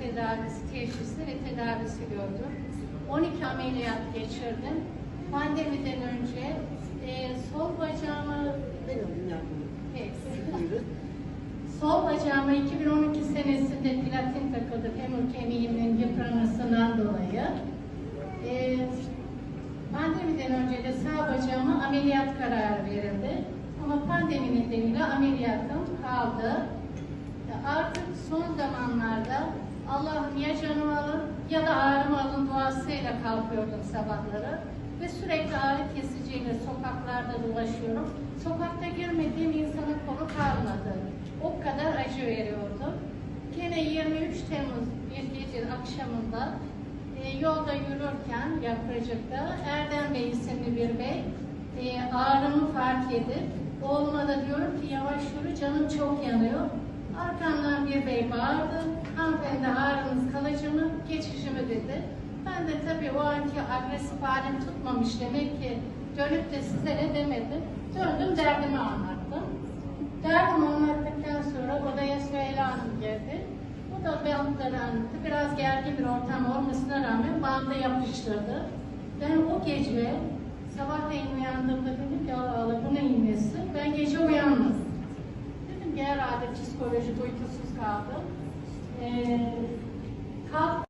tedavisi, teşhisi ve tedavisi gördüm. 12 ameliyat geçirdim. Pandemiden önce e, sol bacağımı Evet. Sol bacağıma 2012 senesinde platin takıldı femur kemiğimin yıpranmasından dolayı. Ee, pandemiden önce de sağ bacağıma ameliyat kararı verildi. Ama pandemi nedeniyle ameliyatım kaldı. Ya da ağrımı alın duasıyla kalkıyordum sabahları. Ve sürekli ağrı kesiciyle sokaklarda dolaşıyorum. Sokakta girmediğim insanın konu kalmadı. O kadar acı veriyordu. Gene 23 Temmuz bir gece akşamında e, yolda yürürken Yapracık'ta Erdem Bey isimli bir bey e, ağrımı fark edip oğluma da diyorum ki yavaş yürü canım çok yanıyor. Arkamdan bir bey bağırdı. Hanımefendi De tabii o anki agresif halim tutmamış demek ki dönüp de size ne demedi. Döndüm derdimi anlattım. Derdimi anlattıktan sonra odaya Süheyla Hanım geldi. O da bantları anlattı. Biraz gergin bir ortam olmasına rağmen bandı yapıştırdı. Ben o gece sabahleyin uyandığımda dedim ki Allah Allah bu neyin nesi? Ben gece uyanmadım. Dedim ki herhalde psikolojik uykusuz kaldım. Ee,